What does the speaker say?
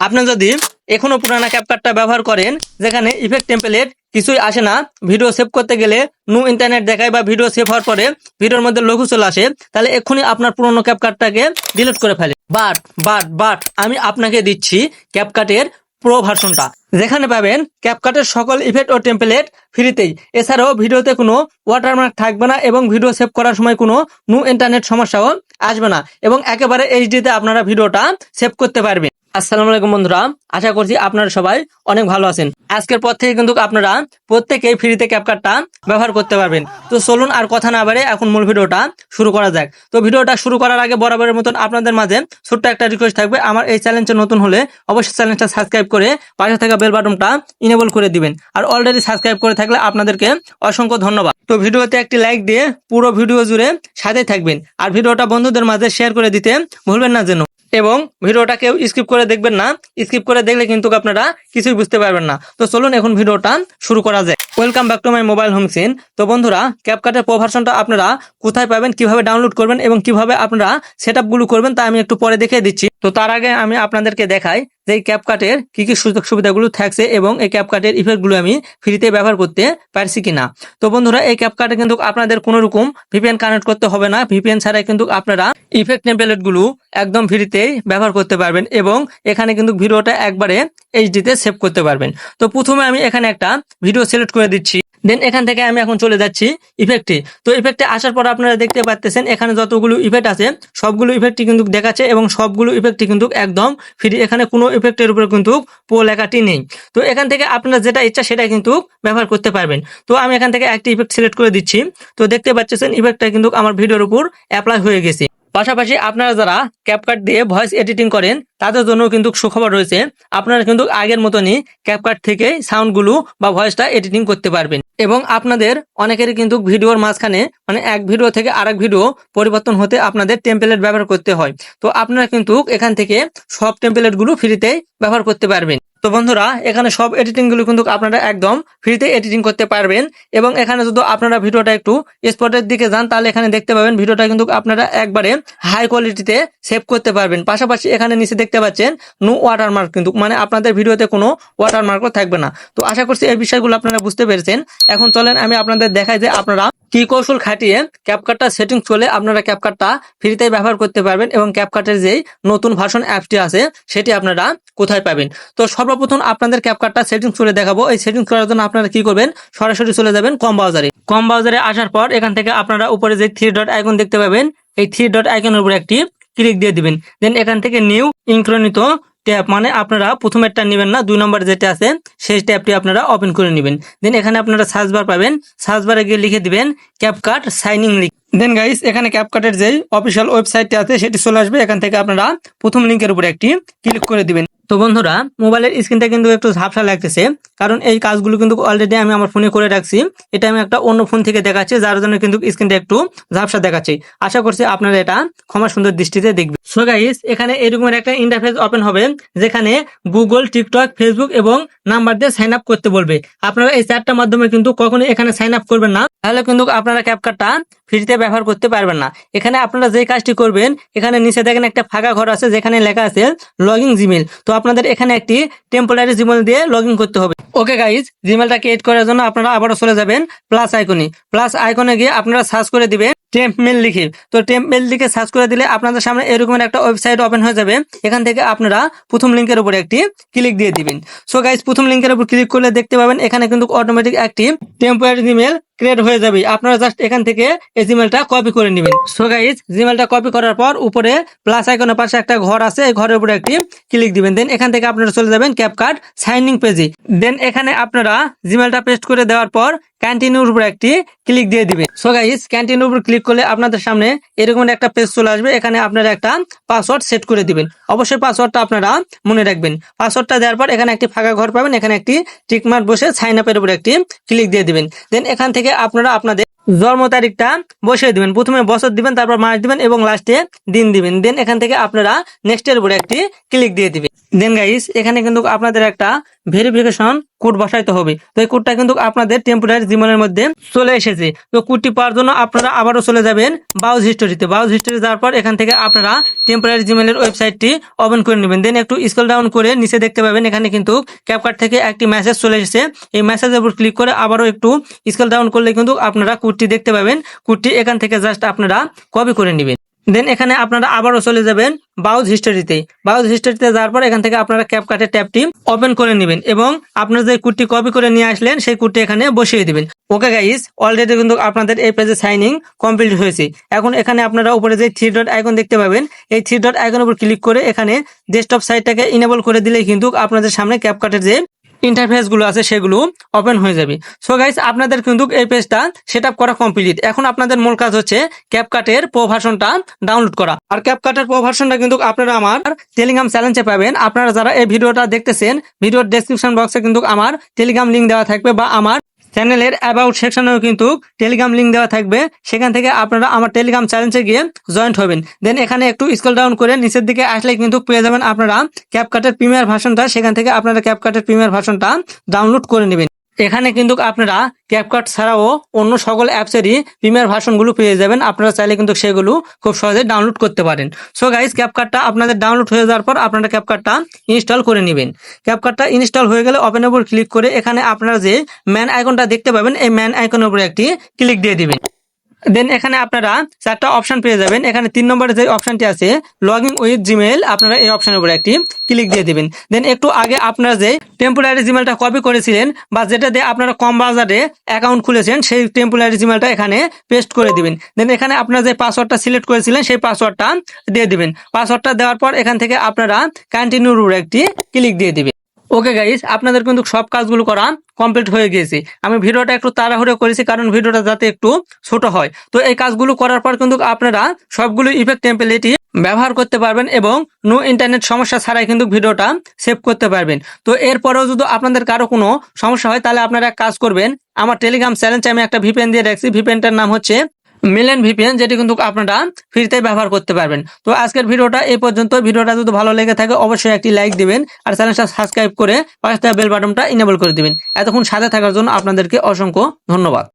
আপনি যদি এখনও পুরানা ক্যাপকাটটা ব্যবহার করেন, যেখানে ইফেক্ট টেম্পলেট কিছুই আসে না ভিডিও সেভ করতে গেলে নো ইন্টারনেট দেখায় বা ভিডিও সেভ হওয়ার পরে ভিডিওর মধ্যে লঘু চলে আসে, তাহলে এক্ষুনি আপনার পুরনো ক্যাপকাটটাকে ডিলিট করে ফেলে। বাট বাট বাট আমি আপনাকে দিচ্ছি ক্যাপকাটের প্রো ভার্সনটা যেখানে পাবেন ক্যাপকাটের সকল ইফেক্ট ও টেম্পলেট ফ্রিতেই এছাড়াও ভিডিওতে কোনো ওয়াটারমার্ক থাকবে না এবং ভিডিও সেভ করার সময় কোনো নো ইন্টারনেট সমস্যাও আসবে না। এবং একেবারে এইচডিতে আপনারা ভিডিওটা সেভ করতে পারবেন। আসসালামু আলাইকুম বন্ধুরা, আশা করছি আপনারা সবাই অনেক ভালো আছেন। আজকের পর থেকে কিন্তু আপনারা প্রত্যেকেই ফ্রিতে ক্যাপকাটটা ব্যবহার করতে পারবেন। তো চলুন আর কথা না বাড়ে এখন মূল ভিডিওটা শুরু করা যাক। তো ভিডিওটা শুরু করার আগে বরাবরের মতন আপনাদের মাঝে ছোট্ট একটা রিকোয়েস্ট থাকবে। আমার এই চ্যানেলটা নতুন হলে অবশ্যই চ্যানেলটা সাবস্ক্রাইব করে পাশে থাকা বেল বাটনটা ইনেবল করে দিবেন। আর অলরেডি সাবস্ক্রাইব করে থাকলে আপনাদেরকে অসংখ্য ধন্যবাদ। তো ভিডিওতে একটি লাইক দিয়ে পুরো ভিডিও জুড়ে সাথে থাকবেন। আর ভিডিওটা বন্ধুদের মাঝে শেয়ার করে দিতে ভুলবেন না যেন। এবং ভিডিওটা কেউ স্কিপ করে দেখবেন না। স্কিপ করে দেখলে কিন্তু আপনারা কিছুই বুঝতে পারবেন না। তো চলুন এখন ভিডিওটা শুরু করা যায় welcome back to my mobile home scene তো বন্ধুরা ক্যাপকাটের প্রো ভার্সনটা আপনারা কোথায় পাবেন, কীভাবে ডাউনলোড করবেন এবং কীভাবে আপনারা সেট করবেন তা আমি একটু পরে দেখিয়ে দিচ্ছি। তো তার আগে আমি আপনাদেরকে দেখাই যে এই ক্যাপকাটের কি কি সুযোগ সুবিধাগুলো থাকছে এবং এই ক্যাপকাটের ইফেক্টগুলো আমি ফ্রিতে ব্যবহার করতে পারছি কিনা। তো বন্ধুরা, এই ক্যাপকাটে কিন্তু আপনাদের কোনো রকম ভিপিএন কানেক্ট করতে হবে না। ভিপিএন ছাড়াই কিন্তু আপনারা ইফেক্ট টেম্পলেটগুলো একদম ফ্রিতেই ব্যবহার করতে পারবেন এবং এখানে কিন্তু ভিডিওটা একবারে এইচডিতে সেভ করতে পারবেন। তো প্রথমে আমি এখানে একটা ভিডিও সিলেক্ট করে দিচ্ছি। দেন এখান থেকে আমি এখন চলে যাচ্ছি ইফেক্টে তো ইফেক্টে আসার পর আপনারা দেখতে পাচ্ছেন এখানে যতগুলো ইফেক্ট আছে, সবগুলো ইফেক্টই কিন্তু দেখাচ্ছে এবং সবগুলো ইফেক্টই কিন্তু একদম ফ্রি এখানে কোনো ইফেক্টের উপরে কিন্তু পো লেখাটি নেই। তো এখান থেকে আপনার যেটা ইচ্ছা সেটা কিন্তু ব্যবহার করতে পারবেন। তো আমি এখান থেকে একটি ইফেক্ট সিলেক্ট করে দিচ্ছি। তো দেখতে পাচ্ছেন ইফেক্টটা কিন্তু আমার ভিডিওর উপর অ্যাপ্লাই হয়ে গেছে। পাশাপাশি আপনারা যারা ক্যাপকাট দিয়ে ভয়েস এডিটিং করেন, তাদের জন্য কিন্তু সুখবর রয়েছে। আপনারা কিন্তু আগের মতনই ক্যাপকাট থেকে সাউন্ডগুলো বা ভয়েসটা এডিটিং করতে পারবেন। এবং আপনাদের অনেকেরই কিন্তু ভিডিওর মাঝখানে মানে এক ভিডিও থেকে আরেক ভিডিও পরিবর্তন হতে আপনাদের টেম্পলেট ব্যবহার করতে হয়। তো আপনারা কিন্তু এখান থেকে সব টেম্পলেটগুলো ফ্রিতেই ব্যবহার করতে পারবেন। তো বন্ধুরা, এখানে সব এডিটিংগুলো কিন্তু আপনারা একদম ফ্রিতে এডিটিং করতে পারবেন এবং এখানে যদি আপনারা ভিডিওটা একটু স্পটের দিকে যান, তাহলে এখানে দেখতে পাবেন ভিডিওটা কিন্তু আপনারা একবারে হাই কোয়ালিটিতে সেভ করতে পারবেন। পাশাপাশি এখানে নিচে দেখতে পাচ্ছেন নো ওয়াটারমার্ক কিন্তু মানে আপনাদের ভিডিওতে কোনো ওয়াটারমার্কও থাকবে না। তো আশা করছি এই বিষয়গুলো আপনারা বুঝতে পেরেছেন। এখন চলেন আমি আপনাদের দেখাই যে আপনারা কি কৌশল খাটিয়ে ক্যাপকাটটা সেটিং চলে আপনারা ক্যাপকাটটা ফ্রিতে ব্যবহার করতে পারবেন এবং ক্যাপকাটের যেই নতুন ভার্সন অ্যাপটি আছে, সেটি আপনারা কোথায় পাবেন? তো সর্বপ্রথম আপনাদের ক্যাপকাটটা সেটিং চলে দেখাবো। এই সেটিং করার জন্য আপনারা কি করবেন? সরাসরি চলে যাবেন কম বাজারে কম বাজারে আসার পর এখান থেকে আপনারা উপরে যে থ্রি ডট আইকন দেখতে পাবেন, এই থ্রি ডট আইকনের উপর একটি ক্লিক দিয়ে দিবেন। দেন এখান থেকে নিউ ইনক্রনিত ট্যাব মানে আপনারা প্রথমেরটা নেবেন না, দুই নম্বর যেটা আছে, সেই ট্যাবটি আপনারা ওপেন করে নেবেন। দেন এখানে আপনারা সার্চ বার পাবেন। সার্চ বারে গিয়ে লিখে দিবেন CapCut signing link then guys এখানে ক্যাপকাটের যে অফিসিয়াল ওয়েবসাইটটি আছে, সেটি চলে আসবে। এখান থেকে আপনারা প্রথম লিঙ্কের উপরে একটি ক্লিক করে দিবেন। তো বন্ধুরা, মোবাইলের স্ক্রিনটা কিন্তু একটু ঝাপসা লাগতেছে, কারণ এই কাজগুলো কিন্তু অলরেডি আমি আমার ফোনে করে রাখছি। এটা আমি একটা অন্য ফোন থেকে দেখাচ্ছি, যার জন্য কিন্তু স্ক্রিনটা একটু ঝাপসা দেখাচ্ছি। আশা করছি আপনারা এটা ক্ষমা সুন্দর দৃষ্টিতে দেখবেন। সো গাইস এখানে এরকমের একটা ইন্টারফেস ওপেন হবে, যেখানে গুগল টিকটক ফেসবুক এবং নাম্বার দিয়ে সাইন আপ করতে বলবে। আপনারা এই চারটার মাধ্যমে কিন্তু কখনো এখানে সাইন আপ করবেন না। তাহলে কিন্তু আপনারা ক্যাপকাটটা ফ্রিতে ব্যবহার করতে পারবেন না। এখানে আপনারা যে কাজটি করবেন, এখানে নিচে দেখেন একটা ফাঁকা ঘর আছে, যেখানে লেখা আছে লগইন জিমেল তো আপনাদের এখানে একটি টেম্পোরারি জিমেল দিয়ে লগ করতে হবে। ওকে গাইজ জিমেলটা ক্রিয়েট করার জন্য আপনারা আবারও চলে যাবেন প্লাস আইকনে প্লাস আইকনে গিয়ে আপনারা সার্চ করে দিবেন। টেম্প মেল লিখে। তো টেম্প মেল লিখে সার্চ করে দিলে আপনাদের সামনে এরকমের একটা ওয়েবসাইট ওপেন হয়ে যাবে। এখান থেকে আপনারা প্রথম লিঙ্কের উপর একটি ক্লিক দিয়ে দিবেন। সো গাইজ প্রথম লিঙ্কের উপর ক্লিক করলে দেখতে পাবেন এখানে কিন্তু অটোমেটিক একটি টেম্পোরারি জিমেল ক্রিয়েট হয়ে যাবে। আপনারা জাস্ট এখান থেকে এই জিমেলটা কপি করে নেবেন। সো গাইজ জিমেলটা কপি করার পর উপরে প্লাস আইকনের পাশে একটা ঘর আছে, এই ঘরের উপরে একটি ক্লিক দিবেন। দেন এখান থেকে আপনারা চলে যাবেন ক্যাপকার্ড সাইনিং পেজে দেন এখানে আপনারা জিমেলটা পেস্ট করে দেওয়ার পর ক্যান্টিনিউর উপর একটি ক্লিক দিয়ে দিবেন। সো গাইজ ক্যান্টিনিউর উপর ক্লিক করলে আপনাদের সামনে এরকম একটা পেজ চলে আসবে। এখানে আপনারা একটা পাসওয়ার্ড সেট করে দিবেন। অবশ্যই পাসওয়ার্ডটা আপনারা মনে রাখবেন। পাসওয়ার্ডটা দেওয়ার পর এখানে একটি ফাঁকা ঘর পাবেন। এখানে একটি টিকমার্ক বসে সাইন আপের উপর একটি ক্লিক দিয়ে দিবেন। দেন এখান থেকে আপনারা আপনাদের জন্ম তারিখটা বসিয়ে দিবেন। প্রথমে বছর দিবেন, তারপর মাস দিবেন এবং লাস্টে দিন দিবেন। দেন এখান থেকে আপনারা নেক্সট এর উপরে একটি ক্লিক দিয়ে দিবেন। দেন গাইস এখানে কিন্তু আপনাদের একটা ভেরিফিকেশন কোড বসাইতে হবে। তো এই কোডটা কিন্তু আপনাদের টেম্পোরারি জিমেলের মধ্যে চলে এসেছে। তো কোডটি পাওয়ার জন্য আপনারা আবারও চলে যাবেন বাউজ হিস্টোরিতে বাউজ হিস্টোরি যাওয়ার পর এখান থেকে আপনারা টেম্পোরারি জিমেলের ওয়েবসাইটটি ওপেন করে নেবেন। দেন একটু স্ক্রল ডাউন করে নিচে দেখতে পাবেন, এখানে কিন্তু ক্যাপকার্ট থেকে একটি মেসেজ চলে এসেছে। এই মেসেজের উপর ক্লিক করে আবারও একটু স্ক্রল ডাউন করলে কিন্তু আপনারা কোডটি দেখতে পাবেন। কোডটি এখান থেকে জাস্ট আপনারা কপি করে নেবেন। দেন এখানে আপনারা আবারও চলে যাবেন বাউজ হিস্টোরিতে বাউজ হিস্টোরিতে যাওয়ার পর এখান থেকে আপনারা ক্যাপকার্টের ট্যাবটি ওপেন করে নেবেন এবং আপনারা যে কোডটি কপি করে নিয়ে আসলেন সেই কোডটি এখানে বসিয়ে দিবেন। ওকে গাইস অলরেডি কিন্তু আপনাদের এই পেজে সাইনিং কমপ্লিট হয়েছে। এখন এখানে আপনারা উপরে যে থ্রি ডট আইকন দেখতে পাবেন, এই থ্রি ডট আইকন উপর ক্লিক করে এখানে ডেস্কটপ সাইটটাকে ইনেবল করে দিলেই কিন্তু আপনাদের সামনে ক্যাপকার্টের যে ইন্টারফেসগুলো আছে, সেগুলো ওপেন হয়ে যাবে। সো গাইস আপনাদের কিন্তু এই পেজটা সেট করা কমপ্লিট এখন আপনাদের মূল কাজ হচ্ছে ক্যাপকাটের প্রো ভার্সনটা ডাউনলোড করা। আর ক্যাপকাটের প্রো ভার্সনটা কিন্তু আপনারা আমার টেলিগ্রাম চ্যালেঞ্জে পাবেন। আপনারা যারা এই ভিডিওটা দেখতেছেন, ভিডিওর ডেসক্রিপশন বক্সে কিন্তু আমার টেলিগ্রাম লিঙ্ক দেওয়া থাকবে বা আমার চ্যানেলের অ্যাবাউট সেকশনেও কিন্তু টেলিগ্রাম লিঙ্ক দেওয়া থাকবে। সেখান থেকে আপনারা আমার টেলিগ্রাম চ্যালেঞ্জে গিয়ে জয়েন্ট হবেন। দেন এখানে একটু স্কল ডাউন করে নিচের দিকে আসলে কিন্তু পেয়ে যাবেন আপনারা ক্যাপকাটের প্রিমিয়ার ভার্সনটা সেখান থেকে আপনারা ক্যাপকাটের প্রিমিয়ার ভাষণটা ডাউনলোড করে নেবেন। এখানে কিন্তু আপনারা ক্যাপকাট ছাড়াও অন্য সকল অ্যাপসেরই প্রিমিয়ার ভার্সনগুলো পেয়ে যাবেন। আপনারা চাইলে কিন্তু সেগুলো খুব সহজে ডাউনলোড করতে পারেন। সো গাইজ ক্যাপকাটটা আপনাদের ডাউনলোড হয়ে যাওয়ার পর আপনারা ক্যাপকাটটা ইনস্টল করে নেবেন। ক্যাপকাটটা ইনস্টল হয়ে গেলে ওপেন ক্লিক করে এখানে আপনারা যে ম্যান আইকনটা দেখতে পাবেন, এই ম্যান আইকনের উপরে একটি ক্লিক দিয়ে দিবেন। দেন এখানে আপনারা চারটা অপশন পেয়ে যাবেন। এখানে তিন নম্বরে যে অপশনটি আছে লগ ইন উইথ জিমেল আপনারা এই অপশনের উপরে একটি ক্লিক দিয়ে দিবেন। দেন একটু আগে আপনারা যে টেম্পোরারি জিমেলটা কপি করেছিলেন বা যেটা দিয়ে আপনারা কম বাজারে অ্যাকাউন্ট খুলেছেন, সেই টেম্পোরারি জিমেলটা এখানে পেস্ট করে দিবেন। দেন এখানে আপনারা যে পাসওয়ার্ডটা সিলেক্ট করেছিলেন, সেই পাসওয়ার্ডটা দিয়ে দিবেন। পাসওয়ার্ডটা দেওয়ার পর এখান থেকে আপনারা কন্টিনিউর উপরে একটি ক্লিক দিয়ে দিবেন। ওকে গাইস আপনাদের কিন্তু সব কাজগুলো করা কমপ্লিট হয়ে গিয়েছে। আমি ভিডিওটা একটু তাড়াহুড়ো করেছি, কারণ ভিডিওটা যাতে একটু ছোট হয়। তো এই কাজগুলো করার পর কিন্তু আপনারা সবগুলো ইফেক্ট টেম্পলেটই ব্যবহার করতে পারবেন এবং নো ইন্টারনেট সমস্যা ছাড়াই কিন্তু ভিডিওটা সেভ করতে পারবেন। তো এরপরেও যদি আপনাদের কারও কোনো সমস্যা হয়, তাহলে আপনারা কাজ করবেন। আমার টেলিগ্রাম চ্যানেলে আমি একটা ভিপেন দিয়ে রাখছি। ভিপিএনটার নাম হচ্ছে মিলেন ভিপিএন যেটি কিন্তু আপনারা ফ্রিতে ব্যবহার করতে পারবেন। তো আজকের ভিডিওটা এই পর্যন্ত। ভিডিওটা যদি ভালো লেগে থাকে, অবশ্যই একটি লাইক দিবেন আর চ্যানেলটা সাবস্ক্রাইব করে পাশে বেল বাটনটা ইনেবল করে দিবেন। এতক্ষণ সাথে থাকার জন্য আপনাদেরকে অসংখ্য ধন্যবাদ।